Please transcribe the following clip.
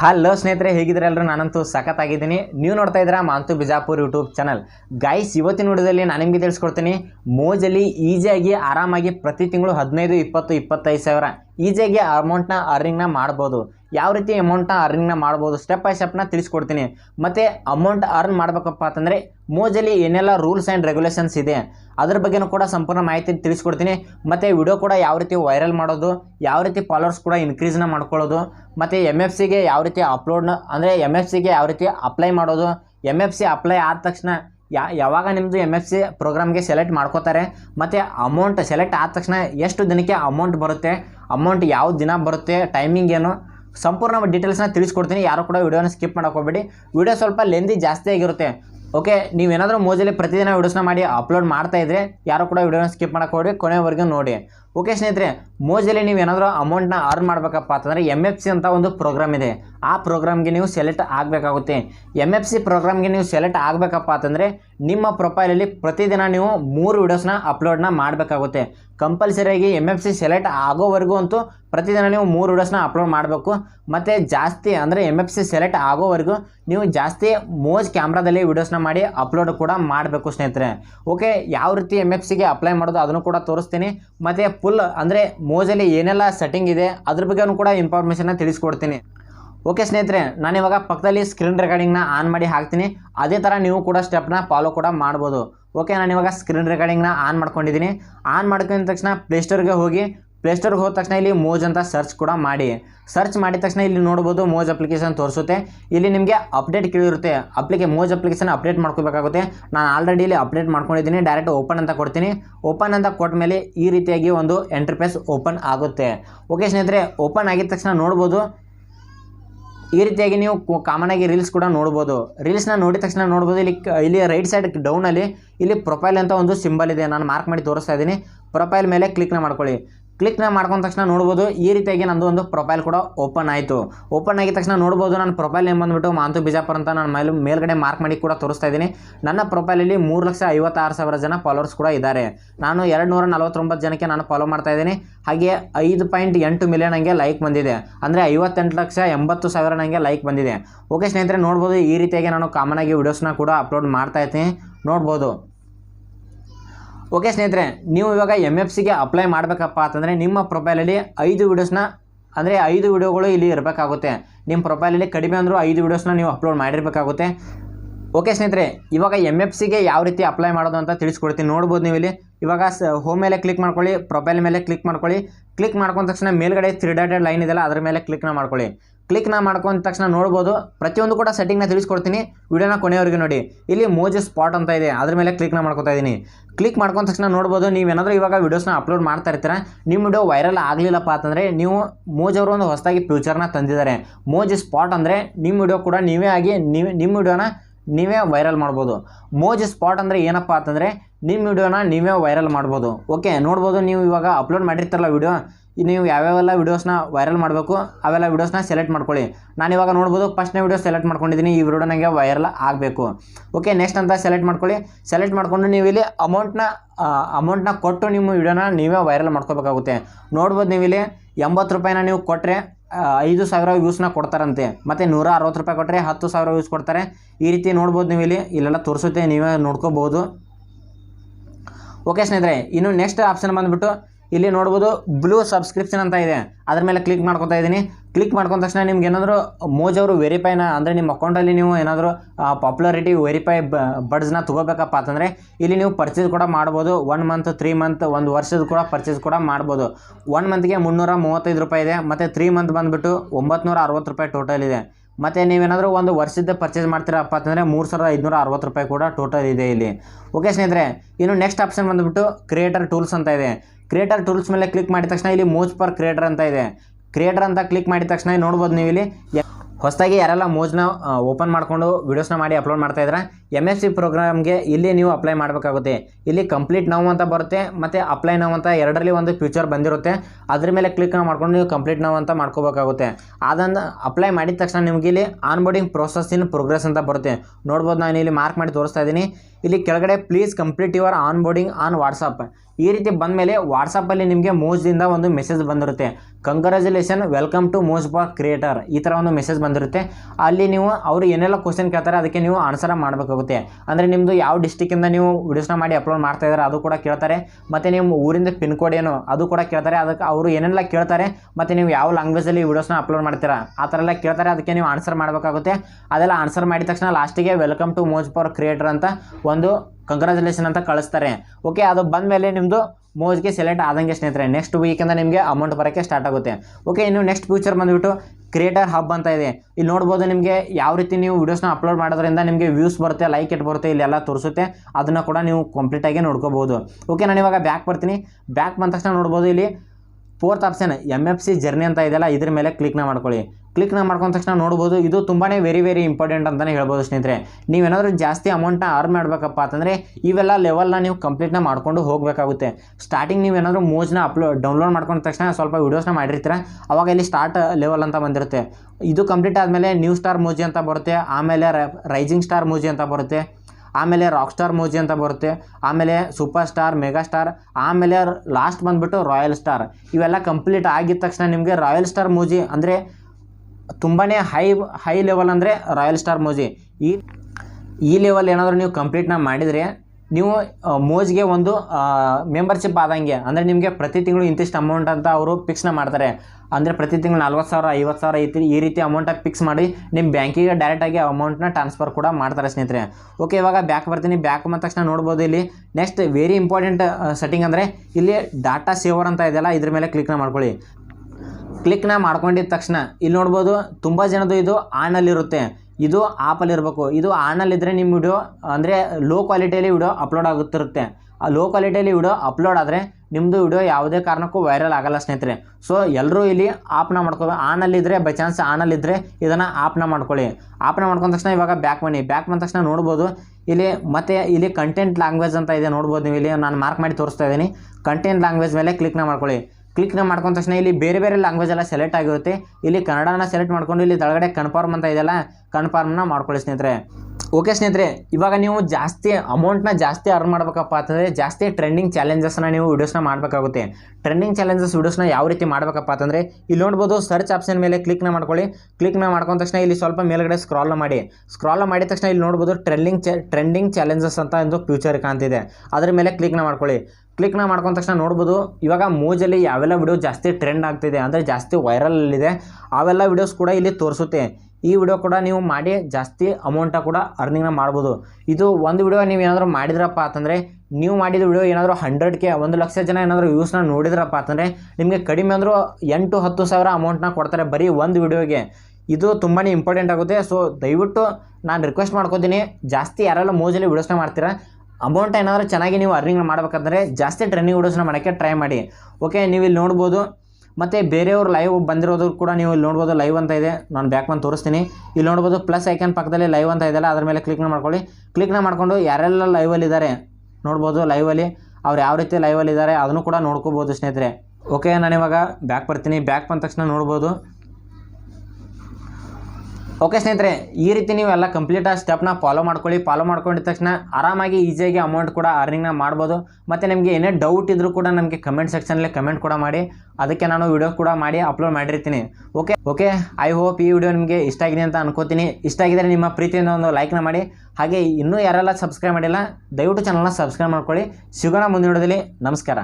Hello ಸ್ನೇಹಿತರೆ ಹೇಗಿದ್ರೆ ಎಲ್ಲರೂ? ನಾನಂತೂ ಸಖತ್ತಾಗಿದ್ದೀನಿ. ನೀವು ನೋಡ್ತಾ ಇದ್ದೀರಾ Manthu Bijapur YouTube channel guys ಇವತ್ತಿನ ವಿಡಿಯೋದಲ್ಲಿ ನಾನು ನಿಮಗೆ ತಿಳಿಸ್ಕೊಡ್ತೀನಿ, ಮೋಜಲ್ಲಿ ಈಸಿಯಾಗಿ ಆರಾಮಾಗಿ ಪ್ರತಿ ತಿಂಗಳು ಹದಿನೈದು, ಇಪ್ಪತ್ತು, ಇಪ್ಪತ್ತೈದು ಸಾವಿರ ಈಸಿಯಾಗಿ ಅಮೌಂಟ್ನ ಅರ್ನಿಂಗ್ನ ಮಾಡ್ಬೋದು. ಯಾವ ರೀತಿ ಅಮೌಂಟ್ನ ಅರ್ನಿಂಗ್ನ ಮಾಡ್ಬೋದು ಸ್ಟೆಪ್ ಬೈ ಸ್ಟೆಪ್ನ ತಿಳಿಸ್ಕೊಡ್ತೀನಿ. ಮತ್ತು ಅಮೌಂಟ್ ಅರ್ನ್ ಮಾಡಬೇಕಪ್ಪ ಅಂತಂದರೆ ಮೋಜಲ್ಲಿ ಏನೆಲ್ಲ ರೂಲ್ಸ್ ಆ್ಯಂಡ್ ರೆಗ್ಯುಲೇಷನ್ಸ್ ಇದೆ, ಅದ್ರ ಬಗ್ಗೆನೂ ಕೂಡ ಸಂಪೂರ್ಣ ಮಾಹಿತಿ ತಿಳಿಸ್ಕೊಡ್ತೀನಿ. ಮತ್ತು ವಿಡಿಯೋ ಕೂಡ ಯಾವ ರೀತಿ ವೈರಲ್ ಮಾಡೋದು, ಯಾವ ರೀತಿ ಫಾಲೋವರ್ಸ್ ಕೂಡ ಇನ್ಕ್ರೀಸ್ನ ಮಾಡ್ಕೊಳ್ಳೋದು, ಮತ್ತು ಎಂ ಎಫ್ ಸಿಗೆ ಯಾವ ರೀತಿ ಅಪ್ಲೋಡ್ನ ಅಂದರೆ ಎಂ ಎಫ್ ಸಿಗೆ ಯಾವ ರೀತಿ ಅಪ್ಲೈ ಮಾಡೋದು ಎಂ ಎಫ್ ಸಿ ಅಪ್ಲೈ ಆದ ತಕ್ಷಣ ಯಾ, ಯಾವಾಗ ನಿಮ್ಮದು ಎಂ ಎಫ್ ಸಿ ಪ್ರೋಗ್ರಾಮ್ಗೆ ಸೆಲೆಕ್ಟ್ ಮಾಡ್ಕೋತಾರೆ, ಮತ್ತು ಅಮೌಂಟ್ ಸೆಲೆಕ್ಟ್ ಆದ ತಕ್ಷಣ ಎಷ್ಟು ದಿನಕ್ಕೆ ಅಮೌಂಟ್ ಬರುತ್ತೆ ಅಮೌಂಟ್ ಯಾವ ದಿನ ಬರುತ್ತೆ ಟೈಮಿಂಗ್ ಏನು, ಸಂಪೂರ್ಣ ಡೀಟೇಲ್ಸ್ನ ತಿಳಿಸ್ಕೊಡ್ತೀನಿ. ಯಾರು ಕೂಡ ವೀಡಿಯೋನ ಸ್ಕಿಪ್ ಮಾಡೋಕೆ ಹೋಗ್ಬೇಡಿ. ವಿಡಿಯೋ ಸ್ವಲ್ಪ ಲೆಂದಿ ಜಾಸ್ತಿ ಆಗಿರುತ್ತೆ. ಓಕೆ ನೀವೇನಾದರೂ ಮೋಜಲ್ಲಿ ಪ್ರತಿದಿನ ವೀಡಿಯೋಸ್ನ ಮಾಡಿ ಅಪ್ಲೋಡ್ ಮಾಡ್ತಾ ಇದ್ರೆ ಯಾರು ಕೂಡ ವೀಡಿಯೋನ ಸ್ಕಿಪ್ ಮಾಡೋಕೆ ಕೊನೆವರೆಗೂ ನೋಡಿ. ಓಕೆ ಸ್ನೇಹಿತರೆ ಮೋಜಲ್ಲಿ ನೀವು ಏನಾದರೂ ಅಮೌಂಟ್ನ ಅರ್ನ್ ಮಾಡಬೇಕಪ್ಪ ಅಂತಂದರೆ ಎಂ ಎಫ್ ಸಿ ಅಂತ ಒಂದು ಪ್ರೋಗ್ರಾಮ್ ಇದೆ. ಆ ಪ್ರೋಗ್ರಾಮ್ಗೆ ನೀವು ಸೆಲೆಕ್ಟ್ ಆಗಬೇಕಾಗುತ್ತೆ. ಎಂ ಎಫ್ ಸಿ ಪ್ರೋಗ್ರಾಮ್ಗೆ ನೀವು ಸೆಲೆಕ್ಟ್ ಆಗಬೇಕಪ್ಪ ಅಂತಂದರೆ ನಿಮ್ಮ ಪ್ರೊಫೈಲಲ್ಲಿ ಪ್ರತಿದಿನ ನೀವು ಮೂರು ವೀಡಿಯೋಸ್ನ ಅಪ್ಲೋಡ್ನ ಮಾಡಬೇಕಾಗುತ್ತೆ. ಕಂಪಲ್ಸರಿಯಾಗಿ ಎಂ ಎಫ್ ಸಿ ಸೆಲೆಕ್ಟ್ ಆಗೋವರೆಗೂ ಅಂತೂ ಪ್ರತಿದಿನ ನೀವು ಮೂರು ವೀಡಿಯೋಸ್ನ ಅಪ್ಲೋಡ್ ಮಾಡಬೇಕು. ಮತ್ತು ಜಾಸ್ತಿ ಅಂದರೆ ಎಂ ಎಫ್ ಸಿ ಸೆಲೆಕ್ಟ್ ಆಗೋವರೆಗೂ ನೀವು ಜಾಸ್ತಿ ಮೋಜ್ ಕ್ಯಾಮ್ರಾದಲ್ಲಿ ವೀಡಿಯೋಸ್ನ ಮಾಡಿ ಅಪ್ಲೋಡ್ ಕೂಡ ಮಾಡಬೇಕು ಸ್ನೇಹಿತರೆ. ಓಕೆ, ಯಾವ ರೀತಿ ಎಂ ಎಫ್ ಸಿಗೆ ಅಪ್ಲೈ ಮಾಡೋದು ಅದನ್ನು ಕೂಡ ತೋರಿಸ್ತೀನಿ. ಮತ್ತು ಫುಲ್ ಅಂದರೆ ಮೋಜಲ್ಲಿ ಏನೆಲ್ಲ ಸೆಟ್ಟಿಂಗ್ ಇದೆ, ಅದ್ರ ಬಗ್ಗೆನೂ ಕೂಡ ಇನ್ಫಾರ್ಮೇಷನ್ನ ತಿಳಿಸ್ಕೊಡ್ತೀನಿ. ಓಕೆ ಸ್ನೇಹಿತರೆ, ನಾನು ಇವಾಗ ಪಕ್ಕದಲ್ಲಿ ಸ್ಕ್ರೀನ್ ರೆಕಾರ್ಡಿಂಗ್ನ ಆನ್ ಮಾಡಿ ಹಾಕ್ತೀನಿ. ಅದೇ ಥರ ನೀವು ಕೂಡ ಸ್ಟೆಪ್ನ ಫಾಲೋ ಕೂಡ ಮಾಡ್ಬೋದು. ಓಕೆ ನಾನು ಇವಾಗ ಸ್ಕ್ರೀನ್ ರೆಕಾರ್ಡಿಂಗ್ನ ಆನ್ ಮಾಡ್ಕೊಂಡಿದ್ದೀನಿ. ಆನ್ ಮಾಡ್ಕೊಂಡ ತಕ್ಷಣ ಪ್ಲೇಸ್ಟೋರ್ಗೆ ಹೋಗಿ ಪ್ಲೇಸ್ಟೋರ್ಗೆ ಹೋದ ತಕ್ಷಣ ಇಲ್ಲಿ ಮೋಜ್ ಅಂತ ಸರ್ಚ್ ಕೂಡ ಮಾಡಿ. ಸರ್ಚ್ ಮಾಡಿದ ತಕ್ಷಣ ಇಲ್ಲಿ ನೋಡ್ಬೋದು ಮೋಜ್ ಅಪ್ಲಿಕೇಶನ್ ತೋರಿಸುತ್ತೆ. ಇಲ್ಲಿ ನಿಮಗೆ ಅಪ್ಡೇಟ್ ಕೇಳಿರುತ್ತೆ. ಅಪ್ಲಿಕೆ ಮೋಜ್ ಅಪ್ಲಿಕೇಶನ್ ಅಪ್ಡೇಟ್ ಮಾಡ್ಕೋಬೇಕಾಗುತ್ತೆ. ನಾನು ಆಲ್ರೆಡಿ ಇಲ್ಲಿ ಅಪ್ಡೇಟ್ ಮಾಡ್ಕೊಂಡಿದ್ದೀನಿ. ಡೈರೆಕ್ಟ್ ಓಪನ್ ಅಂತ ಕೊಡ್ತೀನಿ. ಓಪನ್ ಅಂತ ಕೊಟ್ಟ ಮೇಲೆ ಈ ರೀತಿಯಾಗಿ ಒಂದು ಎಂಟರ್ಪ್ರೈಸ್ ಓಪನ್ ಆಗುತ್ತೆ. ಓಕೆ ಸ್ನೇಹಿತರೆ ಓಪನ್ ಆಗಿದ ತಕ್ಷಣ ನೋಡ್ಬೋದು. ಈ ರೀತಿಯಾಗಿ ನೀವು ಕಾಮನ್ ಆಗಿ ರೀಲ್ಸ್ ಕೂಡ ನೋಡ್ಬೋದು. ರೀಲ್ಸ್ನ ನೋಡಿದ ತಕ್ಷಣ ನೋಡ್ಬೋದು, ಇಲ್ಲಿ ಇಲ್ಲಿ ರೈಟ್ ಸೈಡ್ ಡೌನಲ್ಲಿ ಇಲ್ಲಿ ಪ್ರೊಫೈಲ್ ಅಂತ ಒಂದು ಸಿಂಬಲ್ ಇದೆ. ನಾನು ಮಾರ್ಕ್ ಮಾಡಿ ತೋರಿಸ್ತಾ ಇದ್ದೀನಿ. ಪ್ರೊಫೈಲ್ ಮೇಲೆ ಕ್ಲಿಕ್ನ ಮಾಡ್ಕೊಳ್ಳಿ. ಕ್ಲಿಕ್ನ ಮಾಡ್ಕೊಂಡ ತಕ್ಷಣ ನೋಡ್ಬೋದು. ಈ ರೀತಿಯಾಗಿ ನಂದು ಒಂದು ಪ್ರೊಫೈಲ್ ಕೂಡ ಓಪನ್ ಆಯಿತು. ಓಪನ್ ಆಗಿದ ತಕ್ಷಣ ನೋಡ್ಬೋದು, ನನ್ನ ಪ್ರೊಫೈಲ್ ನೇಮ್ ಬಂದುಬಿಟ್ಟು ಮಾಂತು ಬಿಜಾಪುರ ಅಂತ ನಾನು ಮೇಲೆ ಮೇಲ್ಗಡೆ ಮಾರ್ಕ್ ಮಾಡಿ ಕೂಡ ತೋರಿಸ್ತಾ ಇದ್ದೀನಿ. ನನ್ನ ಪ್ರೊಫೈಲಲ್ಲಿ ಮೂರು ಲಕ್ಷ ಐವತ್ತಾರು ಸಾವಿರ ಜನ ಫಾಲೋವರ್ಸ್ ಕೂಡ ಇದ್ದಾರೆ. ನಾನು ಎರಡು ನೂರ ನಲವತ್ತೊಂಬತ್ತು ಜನಕ್ಕೆ ನಾನು ಫಾಲೋ ಮಾಡ್ತಾ ಇದ್ದೀನಿ. ಹಾಗೆ ಐದು ಪಾಯಿಂಟ್ ಎಂಟು ಮಿಲಿಯನ್ ಹಂಗೆ ಲೈಕ್ ಬಂದಿದೆ. ಅಂದರೆ ಐವತ್ತೆಂಟು ಲಕ್ಷ ಎಂಬತ್ತು ಸಾವಿರ ನನಗೆ ಲೈಕ್ ಬಂದಿದೆ. ಓಕೆ ಸ್ನೇಹಿತರೆ, ನೋಡ್ಬೋದು ಈ ರೀತಿಯಾಗಿ ನಾನು ಕಾಮನ್ ಆಗಿ ವಿಡಿಯೋಸ್ನ ಕೂಡ ಅಪ್ಲೋಡ್ ಮಾಡ್ತಾ ಇದ್ದೀನಿ. ನೋಡ್ಬೋದು. ಓಕೆ ಸ್ನೇಹಿತರೆ, ನೀವು ಇವಾಗ ಎಂ ಎಫ್ ಸಿಗೆ ಅಪ್ಲೈ ಮಾಡಬೇಕಪ್ಪ ಅಂತಂದರೆ ನಿಮ್ಮ ಪ್ರೊಫೈಲಲ್ಲಿ ಐದು ವೀಡಿಯೋಸ್ನ ಅಂದರೆ ಐದು ವಿಡಿಯೋಗಳು ಇಲ್ಲಿ ಇರಬೇಕಾಗುತ್ತೆ. ನಿಮ್ಮ ಪ್ರೊಫೈಲಲ್ಲಿ ಕಡಿಮೆ ಅಂದರೂ ಐದು ವೀಡಿಯೋಸ್ನ ನೀವು ಅಪ್ಲೋಡ್ ಮಾಡಿರಬೇಕಾಗುತ್ತೆ. ಓಕೆ ಸ್ನೇಹಿತರೆ, ಇವಾಗ ಎಂ ಎಫ್ ಸಿಗೆ ಯಾವ ರೀತಿ ಅಪ್ಲೈ ಮಾಡೋದು ಅಂತ ತಿಳಿಸ್ಕೊಡ್ತೀನಿ. ನೋಡ್ಬೋದು ನೀವು ಇಲ್ಲಿ. ಇವಾಗ ಹೋಮ್ ಮೇಲೆ ಕ್ಲಿಕ್ ಮಾಡ್ಕೊಳ್ಳಿ ಪ್ರೊಫೈಲ್ ಮೇಲೆ ಕ್ಲಿಕ್ ಮಾಡ್ಕೊಳ್ಳಿ. ಕ್ಲಿಕ್ ಮಾಡ್ಕೊಂಡ ತಕ್ಷಣ ಮೇಲ್ಗಡೆ ತ್ರೀ ಡಾಟೆಡ್ ಲೈನ್ ಇದೆಯಲ್ಲ, ಅದರ ಮೇಲೆ ಕ್ಲಿಕ್ನ ಮಾಡ್ಕೊಳ್ಳಿ. ಕ್ಲಿಕ್ನ ಮಾಡ್ಕೊಂಡ ತಕ್ಷಣ ನೋಡ್ಬೋದು. ಪ್ರತಿಯೊಂದು ಕೂಡ ಸೆಟ್ಟಿಂಗ್ನ ತಿಳಿಸ್ಕೊಡ್ತೀನಿ. ವಿಡಿಯೋನ ಕೊನೆಯವರೆಗೆ ನೋಡಿ. ಇಲ್ಲಿ ಮೋಜ್ ಸ್ಪಾಟ್ ಅಂತ ಇದೆ. ಅದ್ರ ಮೇಲೆ ಕ್ಲಿಕ್ನ ಮಾಡ್ಕೊತಾ ಇದ್ದೀನಿ ಕ್ಲಿಕ್ ಮಾಡ್ಕೊಂಡ ತಕ್ಷಣ ನೋಡ್ಬೋದು. ನೀವೇನಾದರೂ ಇವಾಗ ವೀಡಿಯೋಸ್ನ ಅಪ್ಲೋಡ್ ಮಾಡ್ತಾ ಇರ್ತೀರ ನಿಮ್ಮ ವಿಡಿಯೋ ವೈರಲ್ ಆಗಲಿಲ್ಲಪ್ಪ ಅಂತಂದರೆ ನೀವು ಮೋಜ್ ಅವರು ಒಂದು ಹೊಸದಾಗಿ ಫ್ಯೂಚರ್ನ ತಂದಿದ್ದಾರೆ. ಮೋಜ್ ಸ್ಪಾಟ್ ಅಂದರೆ ನಿಮ್ಮ ವಿಡಿಯೋ ಕೂಡ ನೀವೇ ಆಗಿ ನಿಮ್ಮ ವಿಡಿಯೋನ ನೀವೇ ವೈರಲ್ ಮಾಡ್ಬೋದು. ಮೋಜ್ ಸ್ಪಾಟ್ ಅಂದರೆ ಏನಪ್ಪ ಅಂತಂದರೆ ನಿಮ್ಮ ವಿಡಿಯೋನ ನೀವೇ ವೈರಲ್ ಮಾಡ್ಬೋದು. ಓಕೆ ನೋಡ್ಬೋದು ನೀವು ಇವಾಗ ಅಪ್ಲೋಡ್ ಮಾಡಿರ್ತಾರಲ್ಲ ವಿಡಿಯೋ ನೀವು ಯಾವ್ಯಾವೆಲ್ಲ ವೀಡಿಯೋಸ್ನ ವೈರಲ್ ಮಾಡಬೇಕು, ಅವೆಲ್ಲ ವೀಡಿಯೋಸ್ನ ಸೆಲೆಕ್ಟ್ ಮಾಡ್ಕೊಳ್ಳಿ. ನಾನು ಇವಾಗ ನೋಡ್ಬೋದು ಫಸ್ಟ್ನೇ ವೀಡಿಯೋ ಸೆಲೆಕ್ಟ್ ಮಾಡ್ಕೊಂಡಿದ್ದೀನಿ ಈ ವಿಡಿಯೋ ನನಗೆ ವೈರಲ್ ಆಗಬೇಕು. ಓಕೆ ನೆಕ್ಸ್ಟ್ ಅಂತ ಸೆಲೆಕ್ಟ್ ಮಾಡ್ಕೊಳ್ಳಿ. ಸೆಲೆಕ್ಟ್ ಮಾಡಿಕೊಂಡು ನೀವು ಇಲ್ಲಿ ಅಮೌಂಟ್ನ ಅಮೌಂಟ್ನ ಕೊಟ್ಟು ನಿಮ್ಮ ವಿಡಿಯೋನ ನೀವೇ ವೈರಲ್ ಮಾಡ್ಕೋಬೇಕಾಗುತ್ತೆ. ನೋಡ್ಬೋದು ನೀವು ಇಲ್ಲಿ ಎಂಬತ್ತು ರೂಪಾಯಿನ ನೀವು ಕೊಟ್ಟರೆ ಐದು ಸಾವಿರ ವ್ಯೂಸ್ನ ಕೊಡ್ತಾರಂತೆ. ಮತ್ತು ನೂರ ಅರವತ್ತು ರೂಪಾಯಿ ಕೊಟ್ಟರೆ ಹತ್ತು ಸಾವಿರ ವ್ಯೂಸ್ ಕೊಡ್ತಾರೆ. ಈ ರೀತಿ ನೋಡ್ಬೋದು ನೀವು ಇಲ್ಲಿ. ಇಲ್ಲೆಲ್ಲ ತೋರಿಸುತ್ತೆ, ನೀವೇ ನೋಡ್ಕೋಬೋದು. ಓಕೆ ಸ್ನೇಹಿತರೆ, ಇನ್ನು ನೆಕ್ಸ್ಟ್ ಆಪ್ಷನ್ ಬಂದುಬಿಟ್ಟು ಇಲ್ಲಿ ನೋಡ್ಬೋದು ಬ್ಲೂ ಸಬ್ಸ್ಕ್ರಿಪ್ಷನ್ ಅಂತ ಇದೆ. ಅದ್ರ ಮೇಲೆ ಕ್ಲಿಕ್ ಮಾಡ್ಕೊತಾ ಇದ್ದೀನಿ. ಕ್ಲಿಕ್ ಮಾಡ್ಕೊಂಡ ತಕ್ಷಣ ನಿಮ್ಗೆ ಏನಾದರೂ ಮೋಜ್ ಅವರು ವೆರಿಫೈನ ಅಂದರೆ ನಿಮ್ಮ ಅಕೌಂಟಲ್ಲಿ ನೀವು ಏನಾದರೂ ಪಾಪ್ಯುಲಾರಿಟಿ ವೆರಿಫೈ ಬಡ್ಸ್ನ ತೊಗೋಬೇಕಪ್ಪ ಅಂತಂದರೆ, ಇಲ್ಲಿ ನೀವು ಪರ್ಚೇಸ್ ಕೂಡ ಮಾಡ್ಬೋದು. ಒನ್ ಮಂತ್ ತ್ರೀ ಮಂತ್ ಒಂದು ವರ್ಷದ ಕೂಡ ಪರ್ಚೇಸ್ ಕೂಡ ಮಾಡ್ಬೋದು. ಒನ್ ಮಂತ್ಗೆ ಮುನ್ನೂರ ಮೂವತ್ತೈದು ರೂಪಾಯಿ ಇದೆ. ಮತ್ತು ತ್ರೀ ಮಂತ್ ಬಂದುಬಿಟ್ಟು ಒಂಬತ್ತು ರೂಪಾಯಿ ಟೋಟಲ್ ಇದೆ. ಮತ್ತು ನೀವೇನಾದರೂ ಒಂದು ವರ್ಷದ ಪರ್ಚೇಸ್ ಮಾಡ್ತೀರಪ್ಪ ಅಂತಂದರೆ ಮೂರು ಸಾವಿರದ ಐದುನೂರ ಅರವತ್ತು ರೂಪಾಯಿ ಕೂಡ ಟೋಟಲ್ ಇದೆ ಇಲ್ಲಿ. ಓಕೆ ಸ್ನೇಹಿತರೆ, ಇನ್ನು ನೆಕ್ಸ್ಟ್ ಆಪ್ಷನ್ ಬಂದುಬಿಟ್ಟು ಕ್ರಿಯೇಟರ್ ಟೂಲ್ಸ್ ಅಂತ ಇದೆ. ಕ್ರಿಯೇಟರ್ ಟೂಲ್ಸ್ ಮೇಲೆ ಕ್ಲಿಕ್ ಮಾಡಿದ ತಕ್ಷಣ ಇಲ್ಲಿ ಮೋಜ್ ಪರ್ ಕ್ರಿಯೇಟರ್ ಅಂತ ಇದೆ. ಕ್ರಿಯೇಟರ್ ಅಂತ ಕ್ಲಿಕ್ ಮಾಡಿದ ತಕ್ಷಣ ನೋಡ್ಬೋದು ನೀವು ಇಲ್ಲಿ ಹೊಸದಾಗಿ ಯಾರೆಲ್ಲ ಮೋಜ್ನ ಓಪನ್ ಮಾಡಿಕೊಂಡು ವೀಡಿಯೋಸ್ನ ಮಾಡಿ ಅಪ್ಲೋಡ್ ಮಾಡ್ತಾ ಇದ್ರೆ ಎಂ ಎಸ್ ಸಿ ಪ್ರೋಗ್ರಾಮ್ಗೆ ಇಲ್ಲಿ ನೀವು ಅಪ್ಲೈ ಮಾಡಬೇಕಾಗುತ್ತೆ. ಇಲ್ಲಿ ಕಂಪ್ಲೀಟ್ ನಾವು ಅಂತ ಬರುತ್ತೆ, ಮತ್ತು ಅಪ್ಲೈ ನಾವು ಅಂತ ಎರಡರಲ್ಲಿ ಒಂದು ಫ್ಯೂಚರ್ ಬಂದಿರುತ್ತೆ. ಅದ್ರ ಮೇಲೆ ಕ್ಲಿಕ್ ಮಾಡ್ಕೊಂಡು ನೀವು ಕಂಪ್ಲೀಟ್ ನಾವು ಅಂತ ಮಾಡ್ಕೋಬೇಕಾಗುತ್ತೆ. ಅದನ್ನು ಅಪ್ಲೈ ಮಾಡಿದ ತಕ್ಷಣ ನಿಮಗೆ ಇಲ್ಲಿ ಆನ್ಬೋರ್ಡಿಂಗ್ ಪ್ರೋಸೆಸ್ ಇನ್ ಪ್ರೋಗ್ರೆಸ್ ಅಂತ ಬರುತ್ತೆ. ನೋಡ್ಬೋದು ನಾನು ಇಲ್ಲಿ ಮಾರ್ಕ್ ಮಾಡಿ ತೋರಿಸ್ತಾ ಇದ್ದೀನಿ. ಇಲ್ಲಿ ಕೆಳಗಡೆ please complete your onboarding on WhatsApp ಈ ರೀತಿ ಬಂದ ಮೇಲೆ ವಾಟ್ಸಪ್ಪಲ್ಲಿ ನಿಮಗೆ ಮೋಜ್ದಿಂದ ಒಂದು ಮೆಸೇಜ್ ಬಂದಿರುತ್ತೆ. Congratulation welcome to Moj for creator ಈ ಥರ ಒಂದು ಮೆಸೇಜ್ ಬಂದಿರುತ್ತೆ. ಬಂದಿರುತ್ತೆ. ಅಲ್ಲಿ ನೀವು ಅವರು ಏನೆಲ್ಲ ಕ್ವಶನ್ ಕೇಳ್ತಾರೆ ಅದಕ್ಕೆ ನೀವು ಆನ್ಸರ್ ಮಾಡಬೇಕಾಗುತ್ತೆ. ಅಂದರೆ ನಿಮ್ಮದು ಯಾವ ಡಿಸ್ಟಿಕಿಂದ ನೀವು ವಿಡಿಯೋಸ್ನ ಮಾಡಿ ಅಪ್ಲೋಡ್ ಮಾಡ್ತಾ ಇದ್ದಾರೆ ಅದು ಕೂಡ ಕೇಳ್ತಾರೆ. ಮತ್ತು ನಿಮ್ಮ ಊರಿಂದ ಪಿನ್ ಕೋಡ್ ಏನು ಅದು ಕೂಡ ಕೇಳ್ತಾರೆ. ಅದಕ್ಕೆ ಅವರು ಏನೆಲ್ಲ ಕೇಳ್ತಾರೆ ಮತ್ತು ನೀವು ಯಾವ ಲ್ಯಾಂಗ್ವೇಜಲ್ಲಿ ವಿಡಿಯೋಸ್ನ ಅಪ್ಲೋಡ್ ಮಾಡ್ತೀರಾ ಆ ಥರ ಎಲ್ಲ ಕೇಳ್ತಾರೆ. ಅದಕ್ಕೆ ನೀವು ಆನ್ಸರ್ ಮಾಡಬೇಕಾಗುತ್ತೆ. ಅದೆಲ್ಲ ಆನ್ಸರ್ ಮಾಡಿದ ತಕ್ಷಣ ಲಾಸ್ಟಿಗೆ welcome to Moj power creator ಅಂತ ಒಂದು ಕಂಗ್ರ್ಯಾಚುಲೇಷನ್ ಅಂತ ಕಳಿಸ್ತಾರೆ. ಓಕೆ ಅದು ಬಂದ ಮೇಲೆ ನಿಮ್ಮದು ಮೋಜ್ಗೆ ಸೆಲೆಕ್ಟ್ ಆದಂಗೆ ಸ್ನೇಹಿತರೆ ನೆಕ್ಸ್ಟ್ ವೀಕಿಂದ ನಿಮಗೆ ಅಮೌಂಟ್ ಬರೋಕ್ಕೆ ಸ್ಟಾರ್ಟ್ ಆಗುತ್ತೆ. ಓಕೆ ಇನ್ನು ನೆಕ್ಸ್ಟ್ ಫ್ಯೂಚರ್ ಬಂದುಬಿಟ್ಟು ಕ್ರಿಯೇಟರ್ ಹಬ್ ಅಂತ ಇದೆ. ಇಲ್ಲಿ ನೋಡ್ಬೋದು ನಿಮಗೆ ಯಾವ ರೀತಿ ನೀವು ವೀಡಿಯೋಸ್ನ ಅಪ್ಲೋಡ್ ಮಾಡೋದ್ರಿಂದ ನಿಮಗೆ ವ್ಯೂಸ್ ಬರುತ್ತೆ ಲೈಕ್ ಇಟ್ ಬರುತ್ತೆ, ಇಲ್ಲೆಲ್ಲ ತೋರಿಸುತ್ತೆ. ಅದನ್ನು ಕೂಡ ನೀವು ಕಂಪ್ಲೀಟಾಗಿ ನೋಡ್ಕೋಬೋದು. ಓಕೆ ನಾನು ಇವಾಗ ಬ್ಯಾಕ್ ಬರ್ತೀನಿ. ಬ್ಯಾಕ್ ಬಂದ ತಕ್ಷಣ ನೋಡ್ಬೋದು ಇಲ್ಲಿ fourth option M F C journey ಅಂತ ಇದೆಯಲ್ಲ, ಇದ್ರ ಮೇಲೆ ಕ್ಲಿಕ್ನ ಮಾಡ್ಕೊಳ್ಳಿ. ಕ್ಲಿಕ್ನ ಮಾಡ್ಕೊಂಡ ತಕ್ಷಣ ನೋಡ್ಬೋದು, ಇದು ತುಂಬಾ ವೆರಿ ವೆರಿ ಇಂಪಾರ್ಟೆಂಟ್ ಅಂತಲೇ ಹೇಳ್ಬೋದು ಸ್ನೇಹಿತರೆ. ನೀವೇನಾದರೂ ಜಾಸ್ತಿ ಅಮೌಂಟ್ನ ಅರ್ನ್ ಮಾಡಬೇಕಪ್ಪ ಅಂತಂದರೆ, ಇವೆಲ್ಲ ಲೆವೆಲ್ನ ನೀವು ಕಂಪ್ಲೀಟ್ನ ಮಾಡ್ಕೊಂಡು ಹೋಗಬೇಕಾಗುತ್ತೆ. ಸ್ಟಾರ್ಟಿಂಗ್ ನೀವೇನಾದರೂ ಮೋಜ್ನ ಅಪ್ಲೋ ಡೌನ್ಲೋಡ್ ಮಾಡ್ಕೊಂಡ ತಕ್ಷಣ ಸ್ವಲ್ಪ ವೀಡಿಯೋಸ್ನ ಮಾಡಿರ್ತೀರ? ಅವಾಗ ಇಲ್ಲಿ ಸ್ಟಾರ್ಟ್ ಲೆವೆಲ್ ಅಂತ ಬಂದಿರುತ್ತೆ. ಇದು ಕಂಪ್ಲೀಟ್ ಆದಮೇಲೆ ನ್ಯೂ ಸ್ಟಾರ್ ಮೂಜಿ ಅಂತ ಬರುತ್ತೆ, ಆಮೇಲೆ ರೈಸಿಂಗ್ ಸ್ಟಾರ್ ಮೂಜಿ ಅಂತ ಬರುತ್ತೆ. ಆಮೇಲೆ ರಾಕ್ ಸ್ಟಾರ್ ಮೋಜಿ ಅಂತ ಬರುತ್ತೆ, ಆಮೇಲೆ ಸೂಪರ್ ಸ್ಟಾರ್ ಮೆಗಾ ಸ್ಟಾರ್ ಆಮೇಲೆ ಲಾಸ್ಟ್ ಬಂದುಬಿಟ್ಟು ರಾಯಲ್ ಸ್ಟಾರ್ ಇವೆಲ್ಲ ಕಂಪ್ಲೀಟ್ ಆಗಿದ ತಕ್ಷಣ ನಿಮಗೆ ರಾಯಲ್ ಸ್ಟಾರ್ ಮೋಜಿ ಅಂದರೆ ತುಂಬಾ ಹೈ ಹೈ ಲೆವೆಲ್ ಅಂದರೆ ರಾಯಲ್ ಸ್ಟಾರ್ ಮೋಜಿ. ಈ ಈ ಲೆವೆಲ್ ಏನಾದರೂ ನೀವು ಕಂಪ್ಲೀಟ್ನ ಮಾಡಿದರೆ ನೀವು ಮೋಜ್ಗೆ ಒಂದು ಮೆಂಬರ್ಶಿಪ್ ಆದಂಗೆ, ಅಂದರೆ ನಿಮಗೆ ಪ್ರತಿ ತಿಂಗಳು ಇಂತಿಷ್ಟು ಅಮೌಂಟ್ ಅಂತ ಅವರು ಫಿಕ್ಸ್ನ ಮಾಡ್ತಾರೆ. ಅಂದರೆ ಪ್ರತಿ ತಿಂಗಳು ನಲ್ವತ್ತು ಸಾವಿರ, ಐವತ್ತು ಸಾವಿರ ಐತಿ ಈ ರೀತಿ ಅಮೌಂಟಾಗಿ ಫಿಕ್ಸ್ ಮಾಡಿ ನಿಮ್ಮ ಬ್ಯಾಂಕಿಗೆ ಡೈರೆಕ್ಟಾಗಿ ಅಮೌಂಟ್ನ ಟ್ರಾನ್ಸ್ಫರ್ ಕೂಡ ಮಾಡ್ತಾರೆ ಸ್ನೇಹಿತರೆ. ಓಕೆ ಇವಾಗ ಬ್ಯಾಕ್ ಬರ್ತೀನಿ. ಬ್ಯಾಕ್ ಬಂದ ತಕ್ಷಣ ನೋಡ್ಬೋದು ಇಲ್ಲಿ. ನೆಕ್ಸ್ಟ್ ವೆರಿ ಇಂಪಾರ್ಟೆಂಟ್ ಸೆಟ್ಟಿಂಗ್ ಅಂದರೆ ಇಲ್ಲಿ ಡಾಟಾ ಸೇವರ್ ಅಂತ ಇದೆಯಲ್ಲ, ಇದ್ರ ಮೇಲೆ ಕ್ಲಿಕ್ನ ಮಾಡ್ಕೊಳ್ಳಿ. ಕ್ಲಿಕ್ನ ಮಾಡ್ಕೊಂಡಿದ್ದ ತಕ್ಷಣ ಇಲ್ಲಿ ನೋಡ್ಬೋದು, ತುಂಬ ಜನದು ಇದು ಆನಲ್ಲಿರುತ್ತೆ ಇದು ಆಪಲ್ಲಿರಬೇಕು ಇದು ಆನಲ್ಲಿದ್ದರೆ ನಿಮ್ಮ ವಿಡಿಯೋ ಅಂದರೆ ಲೋ ಕ್ವಾಲಿಟಿಯಲ್ಲಿ ವಿಡಿಯೋ ಅಪ್ಲೋಡ್ ಆಗುತ್ತಿರುತ್ತೆ. ಆ ಲೋ ಕ್ವಾಲಿಟಿಯಲ್ಲಿ ವಿಡಿಯೋ ಅಪ್ಲೋಡ್ ಆದರೆ ನಿಮ್ಮದು ವಿಡಿಯೋ ಯಾವುದೇ ಕಾರಣಕ್ಕೂ ವೈರಲ್ ಆಗಲ್ಲ ಸ್ನೇಹಿತರೆ. ಸೊ ಎಲ್ಲರೂ ಇಲ್ಲಿ ಆಪ್ನ ಮಾಡ್ಕೋಬೇಕು ಆನಲ್ಲಿದ್ದರೆ ಬೈ ಚಾನ್ಸ್ ಆನಲ್ಲಿದ್ದರೆ ಇದನ್ನು ಆಪ್ನ ಮಾಡ್ಕೊಳ್ಳಿ. ಆಪ್ನ ಮಾಡ್ಕೊಂಡ ತಕ್ಷಣ ಇವಾಗ ಬ್ಯಾಕ್ ಬನ್ನಿ. ಬ್ಯಾಕ್ ಬಂದ ತಕ್ಷಣ ನೋಡ್ಬೋದು. ಇಲ್ಲಿ ಮತ್ತೆ ಇಲ್ಲಿ ಕಂಟೆಂಟ್ ಲ್ಯಾಂಗ್ವೇಜ್ ಅಂತ ಇದೆ ನೋಡ್ಬೋದು ನೀವು. ಇಲ್ಲಿ ನಾನು ಮಾರ್ಕ್ ಮಾಡಿ ತೋರಿಸ್ತಾ ಇದ್ದೀನಿ. ಕಂಟೆಂಟ್ ಲ್ಯಾಂಗ್ವೇಜ್ ಮೇಲೆ ಕ್ಲಿಕ್ನ ಮಾಡ್ಕೊಳ್ಳಿ. ಕ್ಲಿಕ್ನ ಮಾಡ್ಕೊಂಡ ತಕ್ಷಣ ಇಲ್ಲಿ ಬೇರೆ ಬೇರೆ ಲ್ಯಾಂಗ್ವೇಜ್ ಎಲ್ಲ ಸೆಲೆಕ್ಟ್ ಆಗಿರುತ್ತೆ. ಇಲ್ಲಿ ಕನ್ನಡನ ಸೆಲೆಕ್ಟ್ ಮಾಡ್ಕೊಂಡು ಇಲ್ಲಿ ತಳಗಡೆ ಕನ್ಫರ್ಮ್ ಅಂತ ಇದೆಯಲ್ಲ ಕನ್ಫರ್ಮ್ನ ಮಾಡ್ಕೊಳ್ಳಿ ಸ್ನೇಹಿತರೆ. ಓಕೆ ಸ್ನೇಹಿತರೆ, ಇವಾಗ ನೀವು ಜಾಸ್ತಿ ಅಮೌಂಟ್ನ ಜಾಸ್ತಿ ಅರ್ನ್ ಮಾಡಬೇಕಪ್ಪ ಅಂತಂದರೆ ಜಾಸ್ತಿ ಟ್ರೆಂಡಿಂಗ್ ಚಾಲೆಂಜಸ್ನ ನೀವು ವೀಡಿಯೋಸ್ನ ಮಾಡಬೇಕಾಗುತ್ತೆ. ಟ್ರೆಂಡಿಂಗ್ ಚಾಲೆಂಜಸ್ ವೀಡಿಯೋಸ್ನ ಯಾವ ರೀತಿ ಮಾಡಬೇಕಪ್ಪ ಅಂತಂದರೆ, ಇಲ್ಲಿ ನೋಡ್ಬೋದು ಸರ್ಚ್ ಆಪ್ಷನ್ ಮೇಲೆ ಕ್ಲಿಕ್ನ ಮಾಡ್ಕೊಳ್ಳಿ. ಕ್ಲಿಕ್ನ ಮಾಡ್ಕೊಂಡ ತಕ್ಷಣ ಇಲ್ಲಿ ಸ್ವಲ್ಪ ಮೇಲ್ಗಡೆ ಸ್ಕ್ರಾಲ್ ಮಾಡಿ. ಸ್ಕ್ರಾಲ್ ಮಾಡಿದ ತಕ್ಷಣ ಇಲ್ಲಿ ನೋಡ್ಬೋದು ಟ್ರೆಂಡಿಂಗ್ ಚ ಟ್ರೆಂಡಿಂಗ್ ಚಾಲೆಂಜಸ್ ಅಂತ ಒಂದು ಫ್ಯೂಚರ್ ಕಾಣ್ತಿದೆ. ಅದ್ರ ಮೇಲೆ ಕ್ಲಿಕ್ನ ಮಾಡ್ಕೊಳ್ಳಿ. ಕ್ಲಿಕ್ನ ಮಾಡ್ಕೊಂಡ ತಕ್ಷಣ ನೋಡ್ಬೋದು, ಇವಾಗ ಮೂಜಲ್ಲಿ ಯಾವೆಲ್ಲ ವಿಡಿಯೋ ಜಾಸ್ತಿ ಟ್ರೆಂಡ್ ಆಗ್ತಿದೆ, ಅಂದರೆ ಜಾಸ್ತಿ ವೈರಲ್ ವೈರಲಲ್ಲಿದೆ ಅವೆಲ್ಲ ವಿಡಿಯೋಸ್ ಕೂಡ ಇಲ್ಲಿ ತೋರಿಸುತ್ತೆ. ಈ ವಿಡಿಯೋ ಕೂಡ ನೀವು ಮಾಡಿ ಜಾಸ್ತಿ ಅಮೌಂಟ ಕೂಡ ಅರ್ನಿಂಗ್ನ ಮಾಡ್ಬೋದು. ಇದು ಒಂದು ವಿಡಿಯೋ ನೀವು ಏನಾದರೂ ಮಾಡಿದ್ರಪ್ಪ ಅಂತಂದರೆ, ನೀವು ಮಾಡಿದ ವಿಡಿಯೋ ಏನಾದರೂ ಹಂಡ್ರೆಡ್ಗೆ ಒಂದು ಲಕ್ಷ ಜನ ಏನಾದರೂ ವ್ಯೂಸ್ನ ನೋಡಿದ್ರಪ್ಪ ಅಂತಂದರೆ, ನಿಮಗೆ ಕಡಿಮೆ ಅಂದರೂ ಎಂಟು ಹತ್ತು ಸಾವಿರ ಅಮೌಂಟ್ನ ಕೊಡ್ತಾರೆ ಬರೀ ಒಂದು ವಿಡಿಯೋಗೆ ಇದು ತುಂಬಾ ಇಂಪಾರ್ಟೆಂಟ್ ಆಗುತ್ತೆ. ಸೊ ದಯವಿಟ್ಟು ನಾನು ರಿಕ್ವೆಸ್ಟ್ ಮಾಡ್ಕೋತೀನಿ, ಜಾಸ್ತಿ ಯಾರೆಲ್ಲ ಮೋಜಲ್ಲಿ ವಿಡಿಯೋಸ್ನ ಮಾಡ್ತೀರಾ ಅಮೌಂಟ್ ಏನಾದರೂ ಚೆನ್ನಾಗಿ ನೀವು ಅರ್ನಿಂಗ್ ಮಾಡಬೇಕಂದ್ರೆ ಜಾಸ್ತಿ ಟ್ರೆಂಡಿಂಗ್ ವಿಡಿಯೋಸ್ನ ಮಾಡೋಕ್ಕೆ ಟ್ರೈ ಮಾಡಿ. ಓಕೆ ನೀವು ಇಲ್ಲಿ ನೋಡ್ಬೋದು ಮತ್ತು ಬೇರೆಯವ್ರು ಲೈವ್ ಬಂದಿರೋದು ಕೂಡ ನೀವು ಇಲ್ಲಿ ನೋಡ್ಬೋದು ಲೈವ್ ಅಂತ ಇದೆ. ನಾನು ಬ್ಯಾಕ್ ಬಂದು ತೋರಿಸ್ತೀನಿ. ಇಲ್ಲಿ ನೋಡ್ಬೋದು ಪ್ಲಸ್ ಐಕನ್ ಪಕ್ಕದಲ್ಲಿ ಲೈವ್ ಅಂತ ಇದೆಯಲ್ಲ, ಅದ್ರ ಮೇಲೆ ಕ್ಲಿಕ್ನ ಮಾಡ್ಕೊಳ್ಳಿ. ಕ್ಲಿಕ್ನ ಮಾಡ್ಕೊಂಡು ಯಾರೆಲ್ಲ ಲೈವಲ್ಲಿದ್ದಾರೆ ನೋಡ್ಬೋದು ಲೈವಲ್ಲಿ ಅವ್ರು ಯಾವ ರೀತಿ ಲೈವಲ್ಲಿದ್ದಾರೆ ಅದನ್ನು ಕೂಡ ನೋಡ್ಕೋಬೋದು ಸ್ನೇಹಿತರೆ. ಓಕೆ ನಾನು ಇವಾಗ ಬ್ಯಾಕ್ ಬರ್ತೀನಿ. ಬ್ಯಾಕ್ ಬಂದ ತಕ್ಷಣ ನೋಡ್ಬೋದು. ಓಕೆ ಸ್ನೇಹಿತರೆ, ಈ ರೀತಿ ನೀವು ಎಲ್ಲ ಕಂಪ್ಲೀಟ್ ಆ ಸ್ಟೆಪ್ನ ಫಾಲೋ ಮಾಡ್ಕೊಳ್ಳಿ. ಫಾಲೋ ಮಾಡ್ಕೊಂಡಿದ ತಕ್ಷಣ ಆರಾಮಾಗಿ ಈಸಿಯಾಗಿ ಅಮೌಂಟ್ ಕೂಡ ಅರ್ನಿಂಗ್ನ ಮಾಡ್ಬೋದು. ಮತ್ತು ನಿಮಗೆ ಏನೇ ಡೌಟ್ ಇದ್ರೂ ಕೂಡ ನಮಗೆ ಕಮೆಂಟ್ ಸೆಕ್ಷನಲ್ಲಿ ಕಮೆಂಟ್ ಕೂಡ ಮಾಡಿ. ಅದಕ್ಕೆ ನಾನು ವಿಡಿಯೋ ಕೂಡ ಮಾಡಿ ಅಪ್ಲೋಡ್ ಮಾಡಿರ್ತೀನಿ. ಓಕೆ ಓಕೆ ಐ ಹೋಪ್ ಈ ವಿಡಿಯೋ ನಿಮಗೆ ಇಷ್ಟ ಆಗಿದೆ ಅಂತ ಅನ್ಕೋತೀನಿ. ಇಷ್ಟ ಆಗಿದ್ರೆ ನಿಮ್ಮ ಪ್ರೀತಿಯಿಂದ ಒಂದು ಲೈಕ್ನ ಮಾಡಿ. ಹಾಗೆ ಇನ್ನೂ ಯಾರೆಲ್ಲ ಸಬ್ಸ್ಕ್ರೈಬ್ ಮಾಡಿಲ್ಲ, ದಯವಿಟ್ಟು ಚಾನಲ್ನ ಸಬ್ಸ್ಕ್ರೈಬ್ ಮಾಡ್ಕೊಳ್ಳಿ. ಸಿಗೋಣ ಮುಂದಿನ ವಿಡಿಯೋದಲ್ಲಿ. ನಮಸ್ಕಾರ.